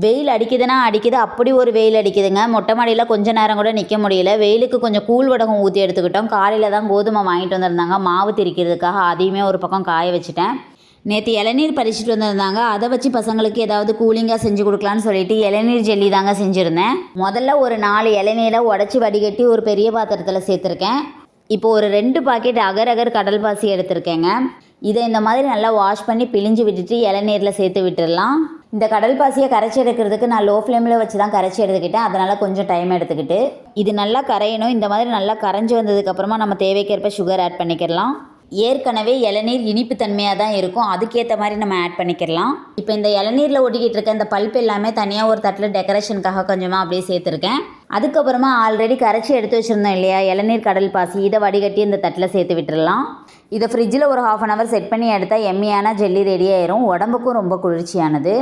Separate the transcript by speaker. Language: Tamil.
Speaker 1: வெயில் அடிக்குதுன்னா அடிக்குது அப்படி ஒரு வெயில் அடிக்குதுங்க. மொட்டை மாடியில் கொஞ்ச நேரம் கூட நிற்க முடியல. வெயிலுக்கு கொஞ்சம் கூழ் வடகம் ஊற்றி எடுத்துக்கிட்டோம். காலையில் தான் கோதுமை வாங்கிட்டு வந்திருந்தாங்க. மாவு திரிக்கிறதுக்காக அதையுமே ஒரு பக்கம் காய வச்சுட்டேன். நேற்று இளநீர் பறிச்சுட்டு வந்திருந்தாங்க. அதை வச்சு பசங்களுக்கு ஏதாவது கூலிங்காக செஞ்சு கொடுக்கலான்னு சொல்லிட்டு இளநீர் ஜெல்லி தாங்க செஞ்சுருந்தேன். முதல்ல ஒரு நாலு இளநீரை உடச்சி வடிகட்டி ஒரு பெரிய பாத்திரத்தில் சேர்த்துருக்கேன். இப்போ ஒரு ரெண்டு பாக்கெட் அகர் அகர் கடல் பாசி எடுத்திருக்கேங்க. இதை இந்த மாதிரி நல்லா வாஷ் பண்ணி பிழிஞ்சு விட்டுட்டு இளநீரில் சேர்த்து விட்டுடலாம். இந்த கடல் பாசியை கரைச்சி எடுக்கிறதுக்கு நான் லோ ஃப்ளேமில் வச்சு தான் கரைச்சி எடுத்துக்கிட்டேன். அதனால் கொஞ்சம் டைம் எடுத்துக்கிட்டு இது நல்லா கரையணும். இந்த மாதிரி நல்லா கரைஞ்சி வந்ததுக்கப்புறமா நம்ம தேவைக்கேற்ப சுகர் ஆட் பண்ணிக்கிறலாம் ஏற்கனவே இளநீர் இனிப்பு தன்மையாக தான் இருக்கும். அதுக்கேற்ற மாதிரி நம்ம ஆட் பண்ணிக்கிறலாம் இப்போ இந்த இளநீரில் ஒட்டிக்கிட்டு இருக்க இந்த பல்ப் எல்லாமே தனியாக ஒரு தட்டில் டெக்கரேஷனுக்காக கொஞ்சமாக அப்படியே சேர்த்துருக்கேன். அதுக்கப்புறமா ஆல்ரெடி கரைச்சி எடுத்து வச்சுருந்தோம் இல்லையா? இளநீர் கடல் பாசி. இதை வடிகட்டி இந்த தட்டில் சேர்த்து விட்டுடலாம். இதை ஃப்ரிட்ஜில் ஒரு ஹாஃப் அன் ஹவர் செட் பண்ணி எடுத்தால் எம்மியான ஜெல்லி ரெடி ஆயிரும். உடம்புக்கும் ரொம்ப குளிர்ச்சியானது.